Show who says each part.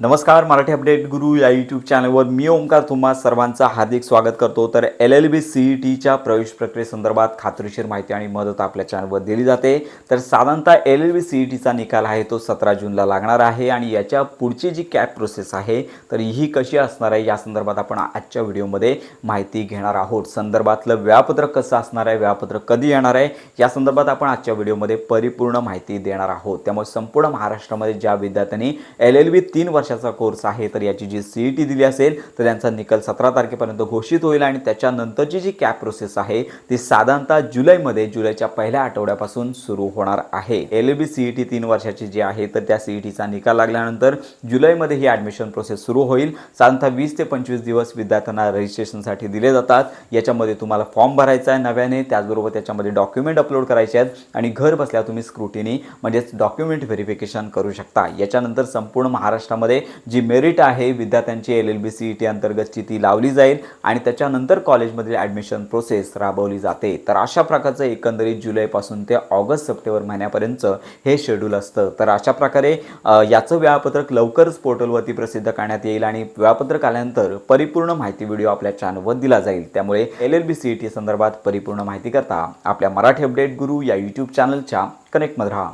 Speaker 1: नमस्कार मराठी अपडेट गुरु या यूट्यूब चॅनलवर मी ओंकार तुम्हा सर्वांचं हार्दिक स्वागत करतो. तर L L B C E टीच्या प्रवेश प्रक्रियेसंदर्भात खात्रीशीर माहिती आणि मदत आपल्या चॅनलवर दिली जाते. तर साधारणतः L L B C E टीचा निकाल आहे तो सतरा जूनला लागणार आहे आणि याच्या पुढची जी कॅप प्रोसेस आहे तर ही कशी असणार आहे या संदर्भात आपण आजच्या व्हिडिओमध्ये माहिती घेणार आहोत. संदर्भातलं वेळापत्रक कसं असणार आहे वेळापत्रक कधी येणार आहे या संदर्भात आपण आजच्या व्हिडिओमध्ये परिपूर्ण माहिती देणार आहोत. त्यामुळे संपूर्ण महाराष्ट्रामध्ये ज्या विद्यार्थ्यांनी एल एल बी तीन वर्ष वर्षाचा कोर्स आहे. तर याची जी सी ई टी दिली असेल तर त्यांचा निकाल सतरा तारखेपर्यंत घोषित होईल आणि त्याच्यानंतरची जी कॅप प्रोसेस आहे ती साधारणतः जुलैमध्ये जुलैच्या पहिल्या आठवड्यापासून सुरू होणार आहे. L B C E T तीन वर्षाची जी आहे तर त्या सी ई टीचा निकाल लागल्यानंतर जुलैमध्ये ही ॲडमिशन प्रोसेस सुरू होईल. साधारणतः वीस ते पंचवीस दिवस विद्यार्थ्यांना रजिस्ट्रेशनसाठी दिले जातात. याच्यामध्ये तुम्हाला फॉर्म भरायचा आहे नव्याने त्याचबरोबर त्याच्यामध्ये डॉक्युमेंट अपलोड करायचे आहेत आणि घर बसल्या तुम्ही स्क्रुटिनी म्हणजेच डॉक्युमेंट व्हेरिफिकेशन करू शकता. याच्यानंतर संपूर्ण महाराष्ट्रामध्ये जी मेरिट आहे विद्यार्थ्यांची L L B C E T अंतर्गतची ती लावली जाईल आणि त्याच्यानंतर कॉलेजमधील ॲडमिशन प्रोसेस राबवली जाते. तर अशा प्रकारचं एकंदरीत जुलैपासून ते ऑगस्ट सप्टेंबर महिन्यापर्यंत हे शेड्यूल असतं. तर अशा प्रकारे याचं वेळापत्रक लवकरच पोर्टलवरती प्रसिद्ध करण्यात येईल आणि वेळापत्रक आल्यानंतर परिपूर्ण माहिती व्हिडिओ आपल्या चॅनलवर दिला जाईल. त्यामुळे L L B C E T संदर्भात परिपूर्ण माहिती करता आपल्या मराठी अपडेट गुरु या यूट्यूब चॅनलच्या कनेक्टमध्ये राहा.